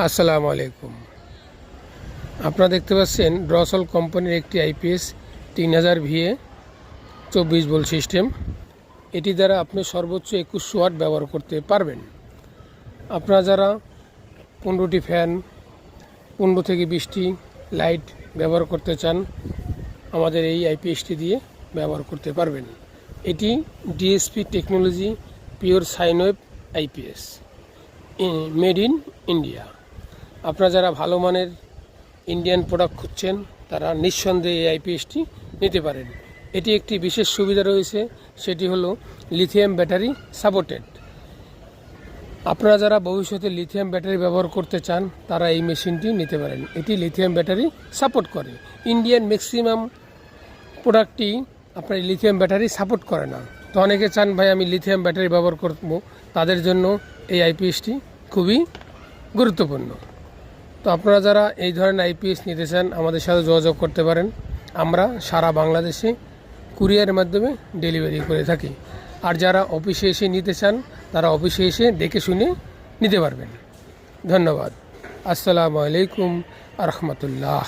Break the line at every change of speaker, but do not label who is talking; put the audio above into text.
আসসালামু আলাইকুম। আপনারা দেখতে পাচ্ছেন ড্রসল কোম্পানির একটি আইপিএস তিন হাজার ভিএ চব্বিশ বোল সিস্টেম। এটি দ্বারা আপনি সর্বোচ্চ একুশ ওয়াট ব্যবহার করতে পারবেন। আপনারা যারা পনেরোটি ফ্যান, পনেরো থেকে বিশটি লাইট ব্যবহার করতে চান, আমাদের এই আইপিএসটি দিয়ে ব্যবহার করতে পারবেন। এটি DSP technology pure sine wave IPS made in India. আপনারা যারা ভালো মানের ইন্ডিয়ান প্রোডাক্ট খুঁজছেন, তারা নিঃসন্দেহে এই আইপিএসটি নিতে পারেন। এটি একটি বিশেষ সুবিধা রয়েছে, সেটি হলো লিথিয়াম ব্যাটারি সাপোর্টেড আপনারা যারা ভবিষ্যতে লিথিয়াম ব্যাটারি ব্যবহার করতে চান, তারা এই মেশিনটি নিতে পারেন। এটি লিথিয়াম ব্যাটারি সাপোর্ট করে। ইন্ডিয়ান ম্যাক্সিমাম প্রোডাক্টটি আপনার লিথিয়াম ব্যাটারি সাপোর্ট করে না। তো অনেকে চান, ভাই, আমি লিথিয়াম ব্যাটারি ব্যবহার করব। তাদের জন্য এই আইপিএসটি খুবই গুরুত্বপূর্ণ। তো আপনারা যারা এই ধরনের আইপিএস নিতে চান, আমাদের সাথে যোগাযোগ করতে পারেন। আমরা সারা বাংলাদেশে কুরিয়ারের মাধ্যমে ডেলিভারি করে থাকি। আর যারা অফিসে এসে নিতে চান, তারা অফিসে এসে দেখে শুনে নিতে পারবেন। ধন্যবাদ। আসসালামু আলাইকুম আ রহমতুল্লাহ।